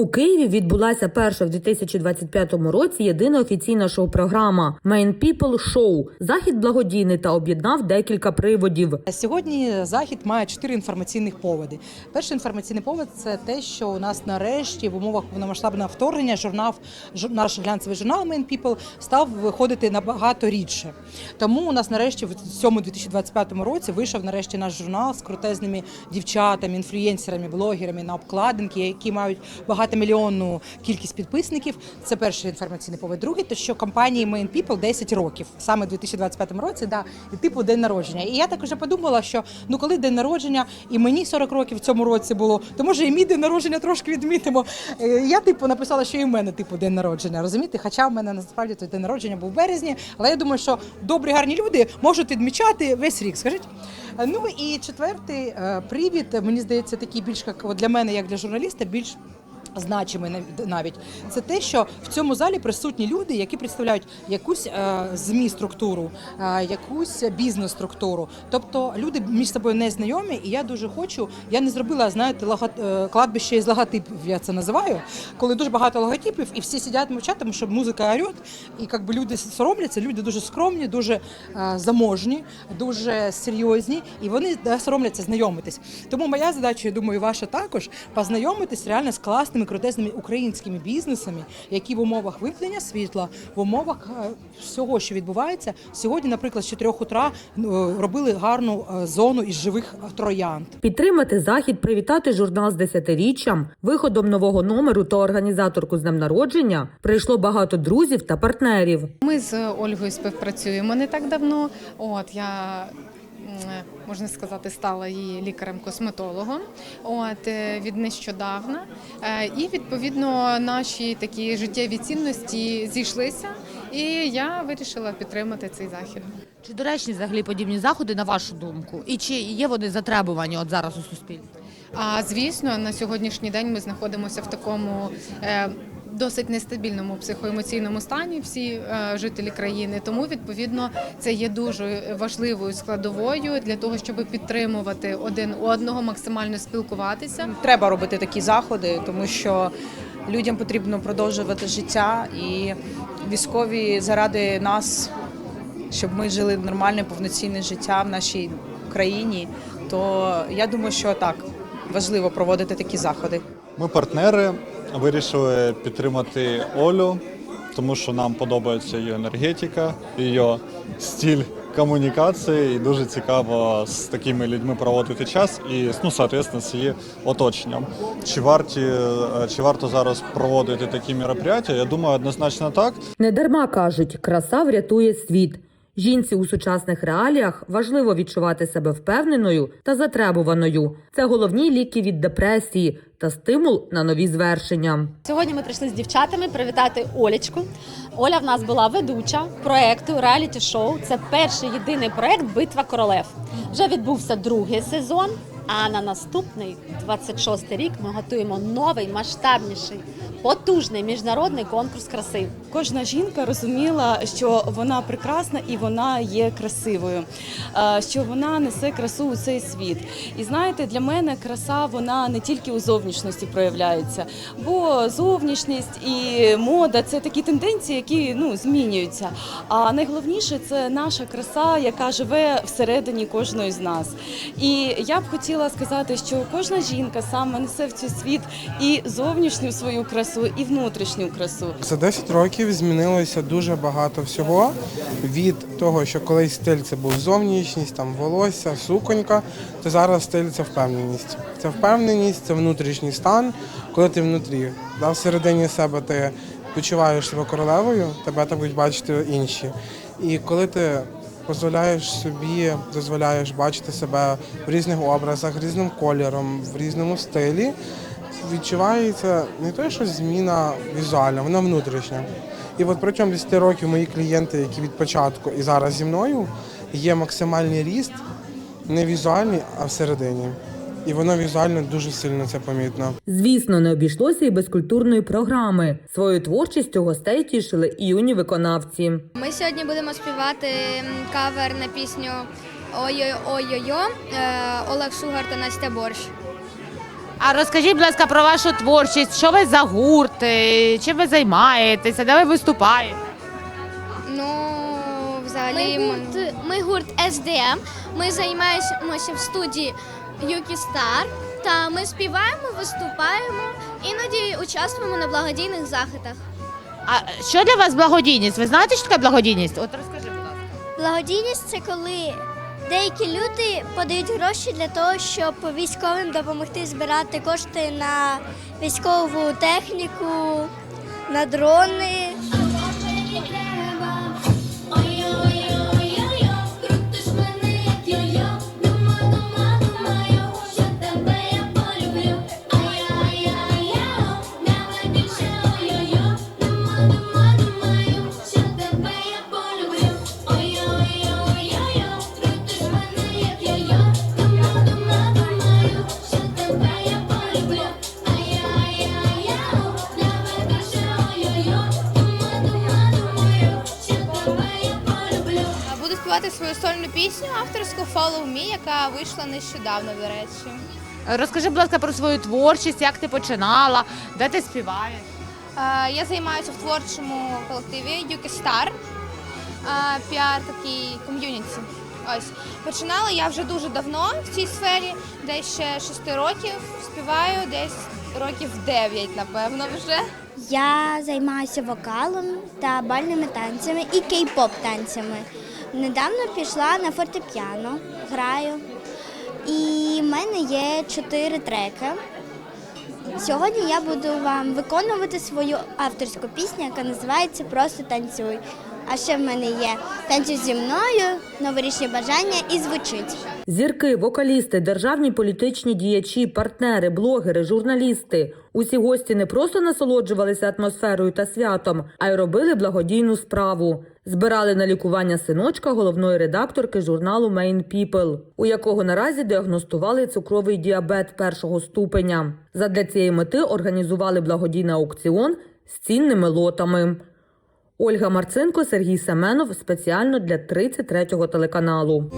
У Києві відбулася перша в 2025 році єдина офіційна шоу-програма Main People Show. Захід благодійний та об'єднав декілька приводів. Сьогодні захід має чотири інформаційних поводи. Перший інформаційний повод це те, що у нас нарешті в умовах повномасштабного вторгнення журнал жур- наш глянцевий журнал Main People став виходити набагато рідше. Тому у нас нарешті в цьому 2025 році вийшов нарешті наш журнал з крутезними дівчатами, інфлюєнсерами, блогерами на обкладинки, які мають багатомільйонну кількість підписників. Це перший інформаційний повод. Другий те, що компанії Main People 10 років, саме в 2025 році, да, і типу день народження. І я так вже подумала, що ну коли день народження, і мені 40 років в цьому році було, то може і мій день народження трошки відмітимо. Е, Я типу написала, що і в мене типу день народження. Розумієте? Хоча в мене насправді той день народження був в березні, але я думаю, що добрі гарні люди можуть відмічати весь рік. Скажіть. Е, Ну і четвертий е, привід, мені здається, такий більш як для мене, як для журналіста, більш значимий нав- навіть це те, що в цьому залі присутні люди, які представляють якусь е, змі структуру, е, якусь бізнес-структуру. Тобто люди між собою не знайомі, і я дуже хочу. Я не зробила, знаєте, е, кладбище із логотипів, я це називаю, коли дуже багато логотипів, і всі сидять мовчать, тому що музика орет, і якби люди соромляться, люди дуже скромні, дуже заможні, дуже серйозні, і вони соромляться знайомитись. Тому моя задача, я думаю, ваша також познайомитись реально з класними крутезними українськими бізнесами, які в умовах вимкнення світла, в умовах е, всього, що відбувається, сьогодні, наприклад, з 4 утра е, робили гарну е, зону із живих троянд. Підтримати захід, привітати журнал з десятиріччям, виходом нового номеру та організаторку з днем народження прийшло багато друзів та партнерів. Ми з Ольгою співпрацюємо не так давно. От я можна сказати, стала її лікарем-косметологом. От е, від нещодавна. Е, І відповідно наші такі життєві цінності зійшлися. І я вирішила підтримати цей захід. Чи доречні взагалі подібні заходи на вашу думку? І чи є вони затребувані от зараз у суспільстві? А звісно, на сьогоднішній день ми знаходимося в такому. Досить нестабільному психоемоційному стані всі е, жителі країни, тому відповідно це є дуже важливою складовою для того, щоб підтримувати один одного, максимально спілкуватися. Треба робити такі заходи, тому що людям потрібно продовжувати життя і військові заради нас, щоб ми жили нормальне повноцінне життя в нашій країні. То я думаю, що так важливо проводити такі заходи. Ми партнери вирішили підтримати Олю, тому що нам подобається її енергетика, її стиль комунікації, і дуже цікаво з такими людьми проводити час і ну, соответственно, з її оточенням. Чи варті чи варто зараз проводити такі мероприятия? Я думаю, однозначно так. Недарма кажуть, краса врятує світ. Жінці у сучасних реаліях важливо відчувати себе впевненою та затребуваною. Це головні ліки від депресії та стимул на нові звершення. Сьогодні ми прийшли з дівчатами привітати Олечку. Оля в нас була ведуча проекту реаліті шоу. Це перший єдиний проект Битва королев. Вже відбувся другий сезон. А на наступний 26 рік ми готуємо новий масштабніший, потужний міжнародний конкурс краси. Кожна жінка розуміла, що вона прекрасна і вона є красивою, е, що вона несе красу у цей світ. І знаєте, для мене краса вона не тільки у зовнішності проявляється, бо зовнішність і мода це такі тенденції, які ну змінюються. А найголовніше це наша краса, яка живе всередині кожної з нас. І я б хотіла сказати, що кожна жінка саме несе в цей світ і зовнішню свою красу, і внутрішню красу. За 10 років змінилося дуже багато всього. Від того, що колись стиль це був зовнішність, там волосся, суконька, то зараз стиль це впевненість. Це впевненість, це внутрішній стан, коли ти внутрі, да, всередині себе ти відчуваєш себе королевою, тебе так будуть бачити інші. І коли ти дозволяєш собі, дозволяєш бачити себе в різних образах, різним кольором, в різному стилі, відчувається не те, що зміна візуальна, вона внутрішня. І от протягом 10 років мої клієнти, які від початку і зараз зі мною, є максимальний ріст не візуальний, а всередині. І воно візуально дуже сильно це помітно. Звісно, не обійшлося і без культурної програми. Свою творчістю гостей тішили і юні виконавці. Ми сьогодні будемо співати кавер на пісню Ой-ой-ой-ой-ой е, Олег Шугар та Настя Борщ. А розкажіть, будь ласка, про вашу творчість. Що ви за гурт? е, Чим ви займаєтеся? Де ви виступаєте? Ну, взагалі. Ми гурт, ми гурт SDM. Ми займаємося в студії Юкі Стар. Та ми співаємо, виступаємо, іноді участвуємо на благодійних заходах. А що для вас благодійність? Ви знаєте, що таке благодійність? От розкажи, будь ласка. Благодійність це коли деякі люди подають гроші для того, щоб військовим допомогти збирати кошти на військову техніку, на дрони. Буду співати свою сольну пісню авторську Follow Me, яка вийшла нещодавно, до речі. Розкажи, будь ласка, про свою творчість, як ти починала, де ти співаєш? Е, Я займаюся в творчому колективі Юки Стар, піар такий ком'юніті. Ось починала я вже дуже давно в цій сфері, десь ще 6 років співаю, десь років 9, напевно, вже. Я займаюся вокалом та бальними танцями і кей-поп танцями. Недавно пішла на фортепіано, граю. І в мене є чотири треки. Сьогодні я буду вам виконувати свою авторську пісню, яка називається Просто танцюй. А ще в мене є танцюй зі мною, новорічні бажання і звучить. Зірки, вокалісти, державні політичні діячі, партнери, блогери, журналісти. Усі гості не просто насолоджувалися атмосферою та святом, а й робили благодійну справу. Збирали на лікування синочка головної редакторки журналу Main People, у якого наразі діагностували цукровий діабет першого ступеня. Задля цієї мети організували благодійний аукціон з цінними лотами. Ольга Марцинко, Сергій Семенов спеціально для 33-го телеканалу.